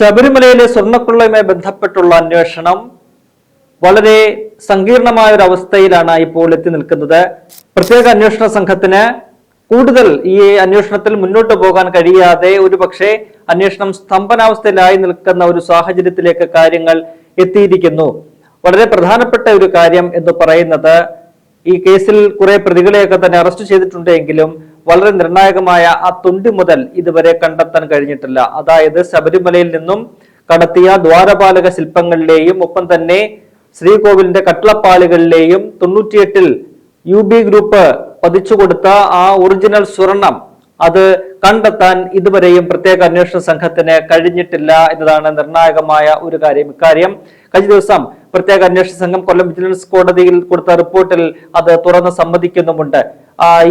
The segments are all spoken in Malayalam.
ശബരിമലയിലെ സ്വർണക്കൊള്ളയുമായി ബന്ധപ്പെട്ടുള്ള അന്വേഷണം വളരെ സങ്കീർണമായ ഒരു അവസ്ഥയിലാണ് ഇപ്പോൾ എത്തി നിൽക്കുന്നത്. പ്രത്യേക അന്വേഷണ സംഘത്തിന് കൂടുതൽ ഈ അന്വേഷണത്തിൽ മുന്നോട്ട് പോകാൻ കഴിയാതെ ഒരുപക്ഷെ അന്വേഷണം സ്തംഭനാവസ്ഥയിലായി നിൽക്കുന്ന ഒരു സാഹചര്യത്തിലേക്ക് കാര്യങ്ങൾ എത്തിയിരിക്കുന്നു. വളരെ പ്രധാനപ്പെട്ട ഒരു കാര്യം എന്ന് പറയുന്നത് ഈ കേസിൽ കുറെ പ്രതികളെയൊക്കെ തന്നെ അറസ്റ്റ് ചെയ്തിട്ടുണ്ട് എങ്കിലും വളരെ നിർണായകമായ ആ തുണ്ടി മുതൽ ഇതുവരെ കണ്ടെത്താൻ കഴിഞ്ഞിട്ടില്ല. അതായത് ശബരിമലയിൽ നിന്നും കടത്തിയ ദ്വാരപാലക ശില്പങ്ങളിലെയും ഒപ്പം തന്നെ ശ്രീകോവിലിന്റെ കട്ടളപ്പാളികളിലെയും തൊണ്ണൂറ്റിയെട്ടിൽ യു ബി ഗ്രൂപ്പ് പതിച്ചു കൊടുത്ത ആ ഒറിജിനൽ സ്വർണം അത് കണ്ടെത്താൻ ഇതുവരെയും പ്രത്യേക അന്വേഷണ സംഘത്തിന് കഴിഞ്ഞിട്ടില്ല എന്നതാണ് നിർണായകമായ ഒരു കാര്യം. ഇക്കാര്യം കഴിഞ്ഞ ദിവസം പ്രത്യേക അന്വേഷണ സംഘം കൊല്ലം വിജിലൻസ് കോടതിയിൽ കൊടുത്ത റിപ്പോർട്ടിൽ അത് തുറന്ന് സമ്മതിക്കുന്നുമുണ്ട്.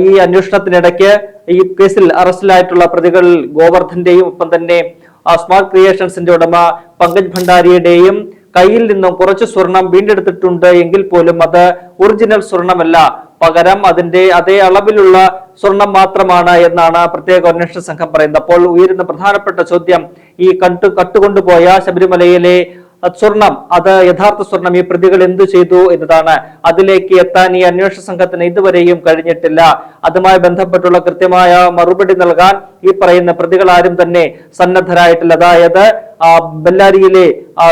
ഈ അന്വേഷണത്തിനിടയ്ക്ക് ഈ കേസിൽ അറസ്റ്റിലായിട്ടുള്ള പ്രതികൾ ഗോവർദ്ധന്റെയും ഒപ്പം തന്നെ സ്മാർട്ട് ക്രിയേഷൻസിന്റെ ഉടമ പങ്കജ് ഭണ്ഡാരിയുടെയും കയ്യിൽ നിന്നും കുറച്ച് സ്വർണം വീണ്ടെടുത്തിട്ടുണ്ട് എങ്കിൽ പോലും അത് ഒറിജിനൽ സ്വർണമല്ല പകരം അതിന്റെ അതേ അളവിലുള്ള സ്വർണം മാത്രമാണ് എന്നാണ് പ്രത്യേക അന്വേഷണ സംഘം പറയുന്നത്. അപ്പോൾ ഉയരുന്ന പ്രധാനപ്പെട്ട ചോദ്യം ഈ കട്ടു കട്ടുകൊണ്ടുപോയ ശബരിമലയിലെ സ്വർണം അത് യഥാർത്ഥ സ്വർണം ഈ പ്രതികൾ എന്തു ചെയ്തു എന്നതാണ്. അതിലേക്ക് എത്താൻ ഈ അന്വേഷണ സംഘത്തിന് ഇതുവരെയും കഴിഞ്ഞിട്ടില്ല. അതുമായി ബന്ധപ്പെട്ടുള്ള കൃത്യമായ മറുപടി നൽകാൻ ഈ പറയുന്ന പ്രതികൾ ആരും തന്നെ സന്നദ്ധരായിട്ടില്ല. അതായത് ബെല്ലാരിയിലെ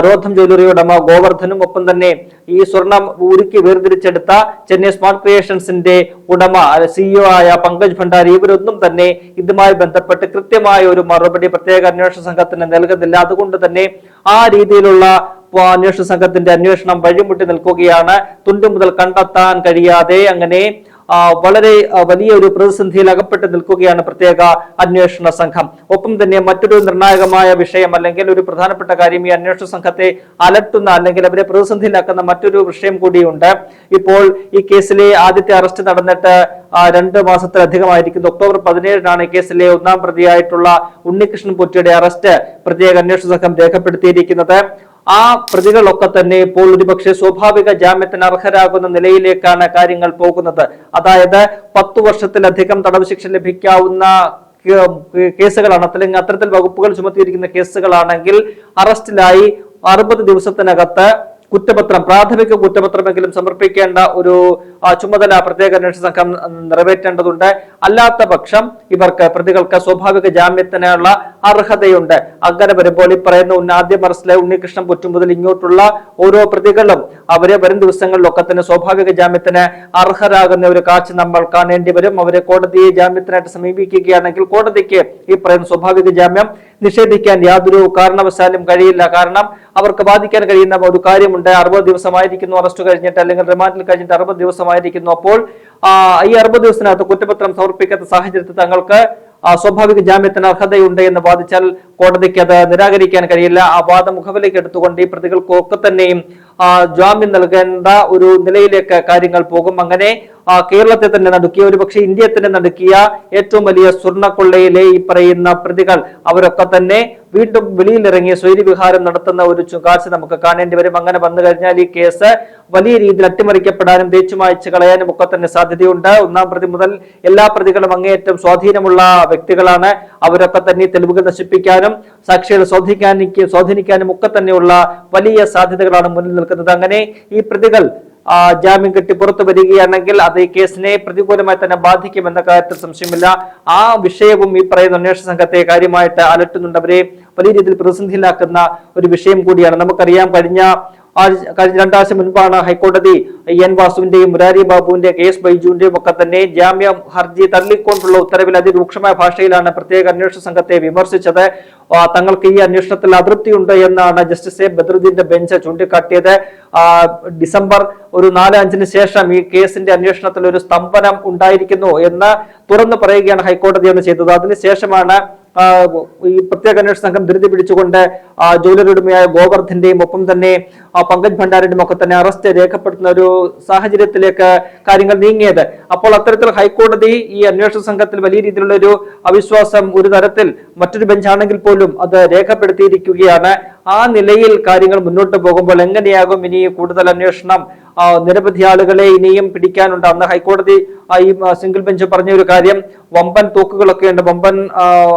റോധം ജ്വല്ലറി ഉടമ ഗോവർദ്ധനും ഒപ്പം തന്നെ ഈ സ്വർണം ഉരുക്കി വേർതിരിച്ചെടുത്ത ചെന്നൈ സ്മാർട്ട് ക്രിയേഷൻസിന്റെ ഉടമ സിഇഒ ആയ പങ്കജ് ഭണ്ഡാരി ഇവരൊന്നും തന്നെ ഇതുമായി ബന്ധപ്പെട്ട് കൃത്യമായ ഒരു മറുപടി പ്രത്യേക അന്വേഷണ സംഘത്തിന് നൽകുന്നില്ല. അതുകൊണ്ട് തന്നെ ആ രീതിയിലുള്ള അന്വേഷണ സംഘത്തിന്റെ അന്വേഷണം വഴിമുട്ടി നിൽക്കുകയാണ്. തുണ്ടു മുതൽ കണ്ടെത്താൻ കഴിയാതെ അങ്ങനെ വളരെ വലിയ ഒരു പ്രതിസന്ധിയിൽ അകപ്പെട്ട് നിൽക്കുകയാണ് പ്രത്യേക അന്വേഷണ സംഘം. ഒപ്പം തന്നെ മറ്റൊരു നിർണായകമായ വിഷയം അല്ലെങ്കിൽ ഒരു പ്രധാനപ്പെട്ട കാര്യം ഈ അന്വേഷണ സംഘത്തെ അലട്ടുന്ന അല്ലെങ്കിൽ അവരെ പ്രതിസന്ധിയിലാക്കുന്ന മറ്റൊരു വിഷയം കൂടിയുണ്ട്. ഇപ്പോൾ ഈ കേസിലെ ആദ്യത്തെ അറസ്റ്റ് നടന്നിട്ട് രണ്ട് മാസത്തിലധികമായിരിക്കുന്നു. ഒക്ടോബർ പതിനേഴിനാണ് കേസിലെ ഒന്നാം പ്രതിയായിട്ടുള്ള ഉണ്ണികൃഷ്ണൻ പൊറ്റിയുടെ അറസ്റ്റ് പ്രത്യേക അന്വേഷണ സംഘം രേഖപ്പെടുത്തിയിരിക്കുന്നത്. ആ പ്രതികളൊക്കെ തന്നെ ഇപ്പോൾ ഒരുപക്ഷെ സ്വാഭാവിക ജാമ്യത്തിന് അർഹരാകുന്ന നിലയിലേക്കാണ് കാര്യങ്ങൾ പോകുന്നത്. അതായത് പത്തു വർഷത്തിലധികം തടവ് ശിക്ഷ ലഭിക്കാവുന്ന കേസുകളാണ്. അല്ലെങ്കിൽ അത്തരത്തിൽ വകുപ്പുകൾ ചുമത്തിയിരിക്കുന്ന കേസുകളാണെങ്കിൽ അറസ്റ്റിലായി അറുപത് ദിവസത്തിനകത്ത് കുറ്റപത്രം പ്രാഥമിക കുറ്റപത്രമെങ്കിലും സമർപ്പിക്കേണ്ട ഒരു ചുമതല പ്രത്യേക അന്വേഷണ സംഘം നിറവേറ്റേണ്ടതുണ്ട്. അല്ലാത്ത പക്ഷം ഇവർക്ക് പ്രതികൾക്ക് സ്വാഭാവിക ജാമ്യത്തിനുള്ള അർഹതയുണ്ട്. അങ്ങനെ വരുമ്പോൾ ഈ പറയുന്ന ഉന്നാദ്യ അറസ്റ്റിലെ ഉണ്ണികൃഷ്ണൻ പുറ്റും മുതൽ ഇങ്ങോട്ടുള്ള ഓരോ പ്രതികളും അവരെ വരും ദിവസങ്ങളിലൊക്കെ തന്നെ സ്വാഭാവിക ജാമ്യത്തിന് അർഹരാകുന്ന ഒരു കാഴ്ച നമ്മൾ കാണേണ്ടി വരും. അവരെ കോടതിയെ ജാമ്യത്തിനായിട്ട് സമീപിക്കുകയാണെങ്കിൽ കോടതിക്ക് ഈ പറയുന്ന സ്വാഭാവിക ജാമ്യം നിഷേധിക്കാൻ യാതൊരു കാരണവശാലും കഴിയില്ല. കാരണം അവർക്ക് ബാധിക്കാൻ കഴിയുന്ന ഒരു കാര്യമുണ്ട്. അറുപത് ദിവസമായിരിക്കുന്നു അറസ്റ്റ് കഴിഞ്ഞിട്ട് അല്ലെങ്കിൽ റിമാൻഡിൽ കഴിഞ്ഞിട്ട് അറുപത് ദിവസമായിരിക്കുന്നു. അപ്പോൾ ഈ അറുപത് ദിവസത്തിനകത്ത് കുറ്റപത്രം സമർപ്പിക്കാത്ത സാഹചര്യത്തിൽ തങ്ങൾക്ക് സ്വാഭാവിക ജാമ്യത്തിന് അർഹതയുണ്ട് എന്ന് വാദിച്ചാൽ കോടതിക്ക് അത് നിരാകരിക്കാൻ കഴിയില്ല. ആ വാദം മുഖവിലേക്ക് എടുത്തുകൊണ്ട് ഈ പ്രതികൾക്കൊക്കെ തന്നെയും ജാമ്യം നൽകേണ്ട ഒരു നിലയിലേക്ക് കാര്യങ്ങൾ പോകും. അങ്ങനെ കേരളത്തെ തന്നെ നടുക്കിയ ഒരുപക്ഷെ ഇന്ത്യയെ തന്നെ നടുക്കിയ ഏറ്റവും വലിയ സ്വർണക്കൊള്ളയിലെ ഈ പറയുന്ന പ്രതികൾ അവരൊക്കെ തന്നെ വീണ്ടും വെളിയിലിറങ്ങി സ്വൈര്യവിഹാരം നടത്തുന്ന ഒരു കാഴ്ച നമുക്ക് കാണേണ്ടി വരും. അങ്ങനെ വന്നു കഴിഞ്ഞാൽ ഈ കേസ് വലിയ രീതിയിൽ അട്ടിമറിക്കപ്പെടാനും തേച്ചുമായച്ച് കളയാനും ഒക്കെ തന്നെ സാധ്യതയുണ്ട്. ഒന്നാം പ്രതി മുതൽ എല്ലാ പ്രതികളും അങ്ങേയറ്റം സ്വാധീനമുള്ള വ്യക്തികളാണ്. അവരൊക്കെ തന്നെ തെളിവുകൾ നശിപ്പിക്കാനും സാക്ഷികളെ സ്വാധീനിക്കാനും സ്വാധീനിക്കാനും ഒക്കെ തന്നെയുള്ള വലിയ സാധ്യതകളാണ് മുന്നിൽ നിൽക്കുന്നത്. അങ്ങനെ ഈ പ്രതികൾ ജാമ്യം കിട്ടി പുറത്തു വരികയാണെങ്കിൽ അത് ഈ കേസിനെ പ്രതികൂലമായി തന്നെ ബാധിക്കുമെന്ന കാര്യത്തിൽ സംശയമില്ല. ആ വിഷയവും ഈ പറയുന്ന അന്വേഷണ സംഘത്തെ കാര്യമായിട്ട് അലട്ടുന്നുണ്ട്. അവരെ വലിയ രീതിയിൽ പ്രതിസന്ധിയിലാക്കുന്ന ഒരു വിഷയം കൂടിയാണ്. നമുക്കറിയാം കഴിഞ്ഞ രണ്ടാഴ്ച മുൻപാണ് ഹൈക്കോടതി എൻ വാസുവിന്റെയും മുരാരി ബാബുവിന്റെ കെ എസ് ബൈജുവിന്റെയും ഒക്കെ തന്നെ ജാമ്യ ഹർജി തള്ളിക്കൊണ്ടുള്ള ഉത്തരവിൽ അതിരൂക്ഷമായ ഭാഷയിലാണ് പ്രത്യേക അന്വേഷണ സംഘത്തെ വിമർശിച്ചത്. തങ്ങൾക്ക് ഈ അന്വേഷണത്തിൽ അതൃപ്തിയുണ്ട് എന്നാണ് ജസ്റ്റിസ് എ ബദ്രുദ്ദീന്റെ ബെഞ്ച് ചൂണ്ടിക്കാട്ടിയത്. ഡിസംബർ ഒരു നാല് അഞ്ചിന് ശേഷം ഈ കേസിന്റെ അന്വേഷണത്തിൽ ഒരു സ്തംഭനം ഉണ്ടായിരിക്കുന്നു എന്ന് തുറന്നു പറയുകയാണ് ഹൈക്കോടതി എന്ന് ചെയ്തത്. അതിനുശേഷമാണ് ഈ പ്രത്യേക അന്വേഷണ സംഘം ധൃതി പിടിച്ചുകൊണ്ട് ജ്വല്ലറി ഗോവർദ്ധന്റെയും ഒപ്പം തന്നെ പങ്കജ് ഭണ്ഡാരിന്റെയും ഒക്കെ തന്നെ അറസ്റ്റ് രേഖപ്പെടുത്തുന്ന ഒരു സാഹചര്യത്തിലേക്ക് കാര്യങ്ങൾ നീങ്ങിയത്. അപ്പോൾ അത്തരത്തിൽ ഹൈക്കോടതി ഈ അന്വേഷണ സംഘത്തിൽ വലിയ രീതിയിലുള്ള ഒരു അവിശ്വാസം ഒരു തരത്തിൽ മറ്റൊരു ബെഞ്ചാണെങ്കിൽ പോലും അത് രേഖപ്പെടുത്തിയിരിക്കുകയാണ്. ആ നിലയിൽ കാര്യങ്ങൾ മുന്നോട്ട് പോകുമ്പോൾ എങ്ങനെയാകും ഇനി കൂടുതൽ അന്വേഷണം? നിരവധി ആളുകളെ ഇനിയും പിടിക്കാനുണ്ട്. അന്ന് ഹൈക്കോടതി ഈ സിംഗിൾ ബെഞ്ച് പറഞ്ഞ ഒരു കാര്യം വമ്പൻ തോക്കുകളൊക്കെ ഉണ്ട്. വമ്പൻ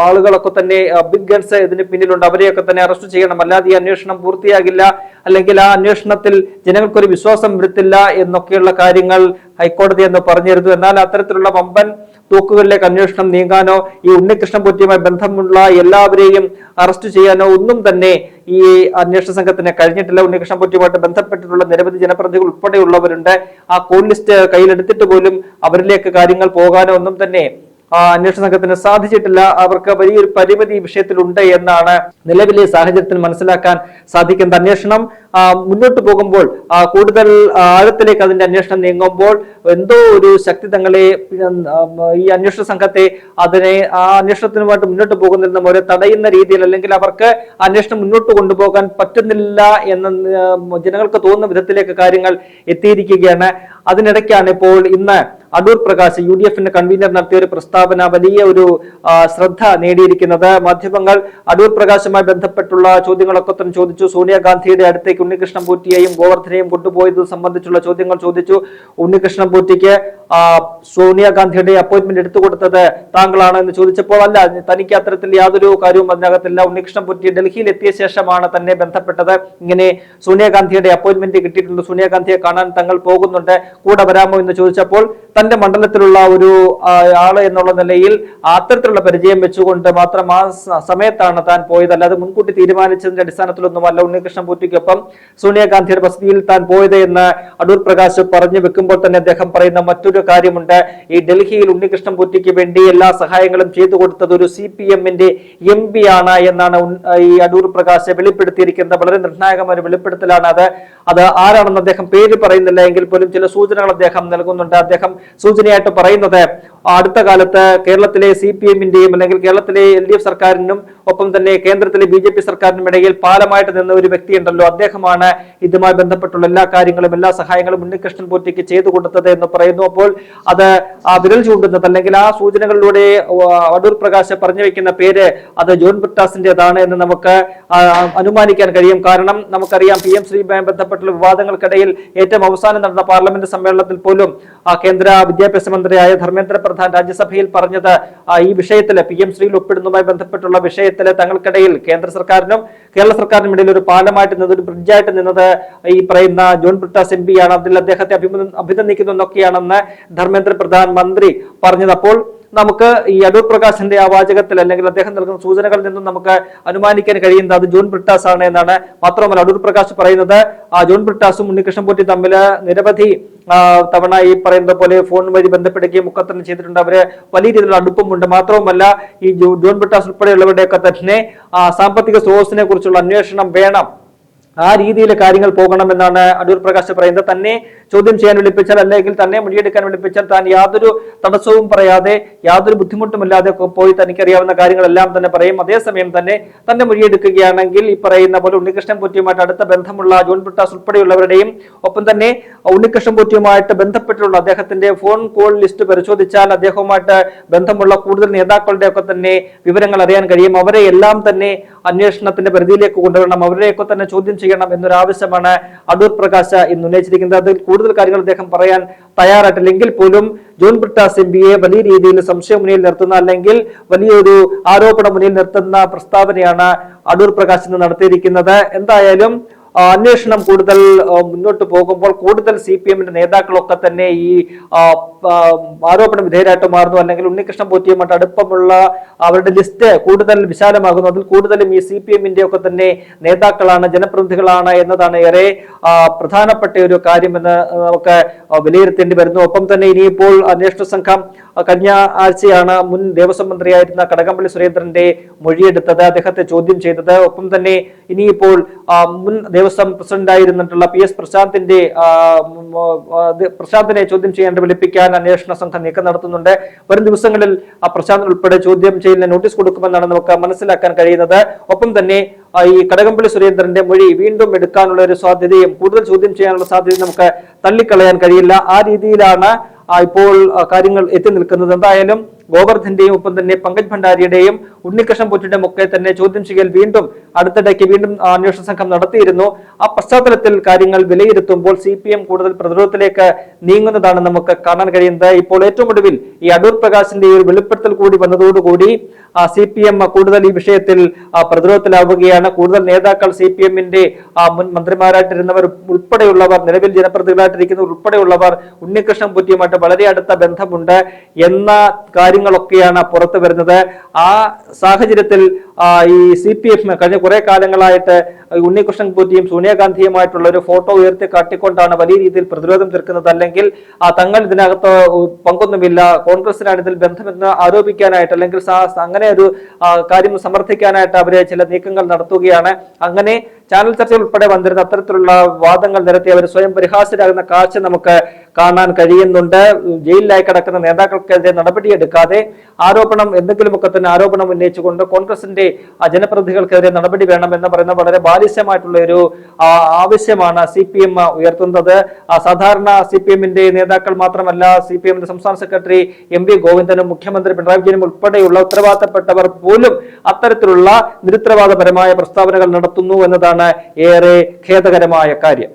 ആളുകളൊക്കെ തന്നെ ബിഗ് ഗൺസ് ഇതിന് പിന്നിലുണ്ട്. അവരെയൊക്കെ തന്നെ അറസ്റ്റ് ചെയ്യണം. അല്ലാതെ ഈ അന്വേഷണം പൂർത്തിയാകില്ല. അല്ലെങ്കിൽ ആ അന്വേഷണത്തിൽ ജനങ്ങൾക്കൊരു വിശ്വാസം വരുത്തില്ല എന്നൊക്കെയുള്ള കാര്യങ്ങൾ ഹൈക്കോടതി എന്ന് പറഞ്ഞിരുന്നു. എന്നാൽ അത്തരത്തിലുള്ള വമ്പൻ തൂക്കുകളിലേക്ക് അന്വേഷണം നീങ്ങാനോ ഈ ഉണ്ണികൃഷ്ണൻ പൊറ്റിയുമായി ബന്ധമുള്ള എല്ലാവരെയും അറസ്റ്റ് ചെയ്യാനോ ഒന്നും തന്നെ ഈ അന്വേഷണ സംഘത്തിന് കഴിഞ്ഞിട്ടില്ല. ഉണ്ണികൃഷ്ണൻ പൊറ്റിയുമായിട്ട് ബന്ധപ്പെട്ടിട്ടുള്ള നിരവധി ജനപ്രതിനിധികൾ ഉൾപ്പെടെയുള്ളവരുണ്ട്. ആ കോൾ ലിസ്റ്റ് കയ്യിലെടുത്തിട്ട് പോലും അവരിലേക്ക് കാര്യങ്ങൾ പോകാനോ ഒന്നും തന്നെ അന്വേഷണ സംഘത്തിന് സാധിച്ചിട്ടില്ല. അവർക്ക് വലിയൊരു പരിമിതി വിഷയത്തിലുണ്ട് എന്നാണ് നിലവിലെ സാഹചര്യത്തിൽ മനസ്സിലാക്കാൻ സാധിക്കുന്നത്. അന്വേഷണം മുന്നോട്ട് പോകുമ്പോൾ കൂടുതൽ ആഴത്തിലേക്ക് അതിന്റെ അന്വേഷണം നീങ്ങുമ്പോൾ എന്തോ ഒരു ശക്തി തങ്ങളെ ഈ അന്വേഷണ സംഘത്തെ അതിനെ ആ അന്വേഷണത്തിനുമായിട്ട് മുന്നോട്ട് പോകുന്നതിൽ അവരെ തടയുന്ന രീതിയിൽ അല്ലെങ്കിൽ അവർക്ക് അന്വേഷണം മുന്നോട്ട് കൊണ്ടുപോകാൻ പറ്റുന്നില്ല എന്ന് ജനങ്ങൾക്ക് തോന്നുന്ന വിധത്തിലേക്ക് കാര്യങ്ങൾ എത്തിയിരിക്കുകയാണ്. അതിനിടയ്ക്കാണ് ഇപ്പോൾ ഇന്ന് അടൂർ പ്രകാശ് യു ഡി എഫിന്റെ കൺവീനർ നടത്തിയ ഒരു പ്രസ്താവന വലിയ ഒരു ശ്രദ്ധ നേടിയിരിക്കുന്നത്. മാധ്യമങ്ങൾ അടൂർ പ്രകാശുമായി ബന്ധപ്പെട്ടുള്ള ചോദ്യങ്ങളൊക്കെ തന്നെ ചോദിച്ചു. സോണിയാഗാന്ധിയുടെ അടുത്തേക്ക് ഉണ്ണികൃഷ്ണൻ പൂറ്റിയെയും ഗോവർദ്ധനെയും കൊണ്ടുപോയത് സംബന്ധിച്ചുള്ള ചോദ്യങ്ങൾ ചോദിച്ചു. ഉണ്ണികൃഷ്ണൻ പൂറ്റിക്ക് സോണിയാഗാന്ധിയുടെ അപ്പോയിന്റ്മെന്റ് എടുത്തു കൊടുത്തത് താങ്കളാണ് എന്ന് ചോദിച്ചപ്പോൾ അല്ല തനിക്ക് അത്തരത്തിൽ യാതൊരു കാര്യവും അതിനകത്തില്ല. ഉണ്ണികൃഷ്ണൻ പൂറ്റി ഡൽഹിയിൽ എത്തിയ ശേഷമാണ് തന്നെ ബന്ധപ്പെട്ടത്. ഇങ്ങനെ സോണിയാഗാന്ധിയുടെ അപ്പോയിന്റ്മെന്റ് കിട്ടിയിട്ടുണ്ട്. സോണിയാഗാന്ധിയെ കാണാൻ തങ്ങൾ പോകുന്നുണ്ട്. കൂടെ വരാമോ എന്ന് ചോദിച്ചപ്പോൾ തന്റെ മണ്ഡലത്തിലുള്ള ഒരു ആൾ എന്നുള്ള നിലയിൽ അത്തരത്തിലുള്ള പരിചയം വെച്ചുകൊണ്ട് മാത്രം ആ സമയത്താണ് താൻ പോയത് അല്ലാതെ മുൻകൂട്ടി തീരുമാനിച്ചതിന്റെ അടിസ്ഥാനത്തിലൊന്നുമല്ല ഉണ്ണികൃഷ്ണൻ പൂറ്റിക്കൊപ്പം സോണിയാഗാന്ധിയുടെ വസതിയിൽ താൻ പോയത് എന്ന് അടൂർ പ്രകാശ് പറഞ്ഞു വെക്കുമ്പോൾ തന്നെ അദ്ദേഹം പറയുന്ന മറ്റൊരു കാര്യമുണ്ട്. ഈ ഡൽഹിയിൽ ഉണ്ണികൃഷ്ണൻ പൂറ്റിക്ക് വേണ്ടി എല്ലാ സഹായങ്ങളും ചെയ്തു കൊടുത്തത് ഒരു സി പി എമ്മിന്റെ എം പി ആണ് എന്നാണ് ഈ അടൂർ പ്രകാശ് വെളിപ്പെടുത്തിയിരിക്കുന്നത്. വളരെ നിർണായകമായ ഒരു വെളിപ്പെടുത്തലാണ് അത്. അത് ആരാണെന്ന് അദ്ദേഹം പേര് പറയുന്നില്ല എങ്കിൽ പോലും ചില സൂചനകൾ അദ്ദേഹം നൽകുന്നുണ്ട്. അദ്ദേഹം സൂചനയായിട്ട് പറയുന്നത് അടുത്ത കാലത്ത് കേരളത്തിലെ സി പി എമ്മിന്റെയും അല്ലെങ്കിൽ കേരളത്തിലെ എൽ ഡി എഫ് സർക്കാരിനും ഒപ്പം തന്നെ കേന്ദ്രത്തിലെ ബി ജെ പി സർക്കാരിനും ഇടയിൽ പാലമായിട്ട് നിന്ന ഒരു വ്യക്തിയുണ്ടല്ലോ. അദ്ദേഹമാണ് ഇതുമായി ബന്ധപ്പെട്ടുള്ള എല്ലാ കാര്യങ്ങളും എല്ലാ സഹായങ്ങളും ഉണ്ണികൃഷ്ണൻ പോറ്റിക്ക് ചെയ്തു കൊടുത്തത് എന്ന് പറയുന്നു. അപ്പോൾ അത് ആ വിരൽ ചൂണ്ടുന്നത് അല്ലെങ്കിൽ ആ സൂചനകളിലൂടെ അടൂർ പ്രകാശ് പറഞ്ഞു വെക്കുന്ന പേര് അത് ജോൺ ബ്രിട്ടാസിന്റേതാണ് എന്ന് നമുക്ക് അനുമാനിക്കാൻ കഴിയും. കാരണം നമുക്കറിയാം പി എം ശ്രീയുമായി ബന്ധപ്പെട്ടുള്ള വിവാദങ്ങൾക്കിടയിൽ ഏറ്റവും അവസാനം നടന്ന പാർലമെന്റ് സമ്മേളനത്തിൽ പോലും കേന്ദ്ര വിദ്യാഭ്യാസ മന്ത്രിയായ ധർമ്മേന്ദ്ര പ്രധാൻ രാജ്യസഭയിൽ പറഞ്ഞത് ഈ വിഷയത്തിൽ പി എം ശ്രീയിൽ ഒപ്പിടുന്നതുമായി ബന്ധപ്പെട്ടുള്ള വിഷയത്തിൽ തങ്ങൾക്കിടയിൽ കേന്ദ്ര സർക്കാരിനും കേരള സർക്കാരിനും ഇടയിൽ ഒരു പാലമായിട്ട് നിന്നത് ഒരു ബ്രിഡ്ജായിട്ട് നിന്നത് ഈ പറയുന്ന ജോൺ ബ്രിട്ടാസ് എം ആണ്. അതിൽ അദ്ദേഹത്തെ അഭിനന്ദിക്കുന്നു എന്നൊക്കെയാണെന്ന് ധർമ്മേന്ദ്ര പ്രധാൻ മന്ത്രി പറഞ്ഞത്. അപ്പോൾ നമുക്ക് ഈ അടൂർ പ്രകാശിന്റെ ആ വാചകത്തിൽ അല്ലെങ്കിൽ അദ്ദേഹം നൽകുന്ന സൂചനകളിൽ നിന്നും നമുക്ക് അനുമാനിക്കാൻ കഴിയുന്നത് അത് ജോൺ ബ്രിട്ടാസ് ആണ് എന്നാണ്. മാത്രമല്ല അടൂർ പ്രകാശ് പറയുന്നത് ആ ജോൺ ബ്രിട്ടാസും ഉണ്ണികൃഷ്ണൻ പോറ്റി തമ്മിൽ നിരവധി തവണ ഈ പറയുന്നത് പോലെ ഫോൺ വഴി ബന്ധപ്പെടുകയും ഒക്കെ തന്നെ ചെയ്തിട്ടുണ്ട്. അവർ വലിയ രീതിയിലുള്ള അടുപ്പമുണ്ട്. മാത്രവുമല്ല ഈ ജോൺ ബ്രിട്ടാസ് ഉൾപ്പെടെയുള്ളവരുടെയൊക്കെ തന്നെ ആ, സാമ്പത്തിക സ്രോതസ്സിനെ കുറിച്ചുള്ള അന്വേഷണം വേണം. ആ രീതിയിൽ കാര്യങ്ങൾ പോകണമെന്നാണ് അടൂർ പ്രകാശ് പറയുന്നത്. തന്നെ ചോദ്യം ചെയ്യാൻ വിളിപ്പിച്ചാൽ അല്ലെങ്കിൽ തന്നെ മൊഴിയെടുക്കാൻ വിളിപ്പിച്ചാൽ താൻ യാതൊരു തടസ്സവും പറയാതെ യാതൊരു ബുദ്ധിമുട്ടുമില്ലാതെ പോയി തനിക്കറിയാവുന്ന കാര്യങ്ങളെല്ലാം തന്നെ പറയും. അതേസമയം തന്നെ തന്നെ മൊഴിയെടുക്കുകയാണെങ്കിൽ ഈ പറയുന്ന പോലെ ഉണ്ണികൃഷ്ണൻ പൂറ്റിയുമായിട്ട് അടുത്ത ബന്ധമുള്ള ജോൺ ബ്രിട്ടാസ് ഉൾപ്പെടെയുള്ളവരുടെയും ഒപ്പം തന്നെ ഉണ്ണികൃഷ്ണൻ പോറ്റിയുമായിട്ട് ബന്ധപ്പെട്ടുള്ള അദ്ദേഹത്തിന്റെ ഫോൺ കോൾ ലിസ്റ്റ് പരിശോധിച്ചാൽ അദ്ദേഹവുമായിട്ട് ബന്ധമുള്ള കൂടുതൽ നേതാക്കളുടെ ഒക്കെ തന്നെ വിവരങ്ങൾ അറിയാൻ കഴിയും. അവരെ എല്ലാം തന്നെ അന്വേഷണത്തിന്റെ പരിധിയിലേക്ക് കൊണ്ടുവരണം. അവരെയൊക്കെ തന്നെ ചോദ്യം ചെയ്യണം എന്നൊരു ആവശ്യമാണ് അടൂർ പ്രകാശ് ഇന്ന് ഉന്നയിച്ചിരിക്കുന്നത്. അതിൽ കൂടുതൽ കാര്യങ്ങൾ അദ്ദേഹം പറയാൻ തയ്യാറായിട്ടില്ലെങ്കിൽ പോലും ജോൺ ബ്രിട്ടാസ് എം പിയെ വലിയ രീതിയിൽ സംശയം മുന്നിൽ നിർത്തുന്ന അല്ലെങ്കിൽ വലിയൊരു ആരോപണം മുന്നിൽ നിർത്തുന്ന പ്രസ്താവനയാണ് അടൂർ പ്രകാശ് നടത്തിയിരിക്കുന്നത്. എന്തായാലും അന്വേഷണം കൂടുതൽ മുന്നോട്ട് പോകുമ്പോൾ കൂടുതൽ സി പി എമ്മിന്റെ നേതാക്കളൊക്കെ തന്നെ ഈ ആരോപണ വിധേയരായിട്ട് മാറുന്നു. അല്ലെങ്കിൽ ഉണ്ണികൃഷ്ണൻ പോറ്റിയുമായിട്ട് അടുപ്പമുള്ള അവരുടെ ലിസ്റ്റ് കൂടുതൽ വിശാലമാകുന്നു. അതിൽ കൂടുതലും ഈ സി പി എമ്മിന്റെ ഒക്കെ തന്നെ നേതാക്കളാണ് ജനപ്രതിനിധികളാണ് എന്നതാണ് ഏറെ പ്രധാനപ്പെട്ട ഒരു കാര്യമെന്ന് നമുക്ക് വിലയിരുത്തേണ്ടി വരുന്നു. ഒപ്പം തന്നെ ഇനിയിപ്പോൾ അന്വേഷണ സംഘം കഴിഞ്ഞ ആഴ്ചയാണ് മുൻ ദേവസ്വം മന്ത്രിയായിരുന്ന കടകംപള്ളി സുരേന്ദ്രന്റെ മൊഴിയെടുത്തത് അദ്ദേഹത്തെ ചോദ്യം ചെയ്തത്. ഒപ്പം തന്നെ ഇനിയിപ്പോൾ മുൻ ദേവസ്വം പ്രസിഡന്റ് ആയിരുന്നിട്ടുള്ള പി എസ് പ്രശാന്തിന്റെ പ്രശാന്തിനെ ചോദ്യം ചെയ്യാൻ വിളിപ്പിക്കാൻ അന്വേഷണ സംഘം നീക്കം നടത്തുന്നുണ്ട്. വരും ദിവസങ്ങളിൽ ആ പ്രശാന്തൻ ഉൾപ്പെടെ ചോദ്യം ചെയ്യലിന് നോട്ടീസ് കൊടുക്കുമെന്നാണ് നമുക്ക് മനസ്സിലാക്കാൻ കഴിയുന്നത്. ഒപ്പം തന്നെ ഈ കടകംപള്ളി സുരേന്ദ്രന്റെ മൊഴി വീണ്ടും എടുക്കാനുള്ള ഒരു സാധ്യതയും കൂടുതൽ ചോദ്യം ചെയ്യാനുള്ള സാധ്യതയും നമുക്ക് തള്ളിക്കളയാൻ കഴിയില്ല. ആ രീതിയിലാണ് ഇപ്പോൾ കാര്യങ്ങൾ എത്തി നിൽക്കുന്നത്. എന്തായാലും ഗോവർദ്ധന്റെയും ഒപ്പം തന്നെ പങ്കജ് ഭണ്ഡാരിയുടെയും ഉണ്ണികൃഷ്ണൻ പൊറ്റിന്റെ ഒക്കെ തന്നെ ചോദ്യം ചെയ്യൽ വീണ്ടും അടുത്തിടയ്ക്ക് വീണ്ടും അന്വേഷണ സംഘം നടത്തിയിരുന്നു. ആ പശ്ചാത്തലത്തിൽ കാര്യങ്ങൾ വിലയിരുത്തുമ്പോൾ സി പി എം കൂടുതൽ പ്രതിരോധത്തിലേക്ക് നീങ്ങുന്നതാണ് നമുക്ക് കാണാൻ കഴിയുന്നത്. ഇപ്പോൾ ഏറ്റവും ഒടുവിൽ ഈ അടൂർ പ്രകാശിന്റെ ഒരു വെളിപ്പെടുത്തൽ കൂടി വന്നതോടുകൂടി സി പി എം കൂടുതൽ ഈ വിഷയത്തിൽ പ്രതിരോധത്തിലാവുകയാണ്. കൂടുതൽ നേതാക്കൾ സി പി എമ്മിന്റെ മുൻ മന്ത്രിമാരായിട്ടിരുന്നവർ ഉൾപ്പെടെയുള്ളവർ നിലവിൽ ജനപ്രതിനിധികളായിട്ടിരിക്കുന്നവർ ഉൾപ്പെടെയുള്ളവർ ഉണ്ണികൃഷ്ണൻ പുറ്റിയുമായിട്ട് വളരെ അടുത്ത ബന്ധമുണ്ട് എന്ന കാര്യങ്ങളൊക്കെയാണ് പുറത്തു വരുന്നത്. ആ സാഹചര്യത്തിൽ ഈ സി പി എഫ് കഴിഞ്ഞ കുറെ കാലങ്ങളായിട്ട് ഉണ്ണികൃഷ്ണൻ കുറ്റിയും സോണിയാഗാന്ധിയുമായിട്ടുള്ള ഒരു ഫോട്ടോ ഉയർത്തി കാട്ടിക്കൊണ്ടാണ് വലിയ രീതിയിൽ പ്രതിരോധം തീർക്കുന്നത്. അല്ലെങ്കിൽ തങ്ങൾ ഇതിനകത്ത് പങ്കൊന്നുമില്ല. കോൺഗ്രസിനാണ് ഇതിൽ ബന്ധമെന്ന് ആരോപിക്കാനായിട്ട് അല്ലെങ്കിൽ അങ്ങനെ ഒരു കാര്യം സമർത്ഥിക്കാനായിട്ട് അവർ ചില നീക്കങ്ങൾ നടത്തുകയാണ്. അങ്ങനെ ചാനൽ ചർച്ചയിൽ ഉൾപ്പെടെ വന്നിരുന്ന അത്തരത്തിലുള്ള വാദങ്ങൾ നിരത്തി അവർ സ്വയം പരിഹാസ്യരാകുന്ന കാഴ്ച നമുക്ക് കാണാൻ കഴിയുന്നുണ്ട്. ജയിലിലായി കിടക്കുന്ന നേതാക്കൾക്കെതിരെ നടപടിയെടുക്കാതെ ആരോപണം എന്തെങ്കിലുമൊക്കെ തന്നെ ആരോപണം ഉന്നയിച്ചുകൊണ്ട് കോൺഗ്രസിന്റെ ജനപ്രതിനിധികൾക്കെതിരെ നടപടി വേണം എന്ന് പറയുന്ന വളരെ ബാലിശ്യമായിട്ടുള്ള ഒരു ആവശ്യമാണ് സി പി എം ഉയർത്തുന്നത് സാധാരണ സി പി എമ്മിന്റെ നേതാക്കൾ മാത്രമല്ല സി പി എമ്മിന്റെ സംസ്ഥാന സെക്രട്ടറി എം വി ഗോവിന്ദനും മുഖ്യമന്ത്രി പിണറായി വിജയനും ഉൾപ്പെടെയുള്ള ഉത്തരവാദിത്തപ്പെട്ടവർ പോലും അത്തരത്തിലുള്ള നിരുത്തരവാദപരമായ പ്രസ്താവനകൾ നടത്തുന്നു എന്നതാണ് ഏറെ ഖേദകരമായ കാര്യം.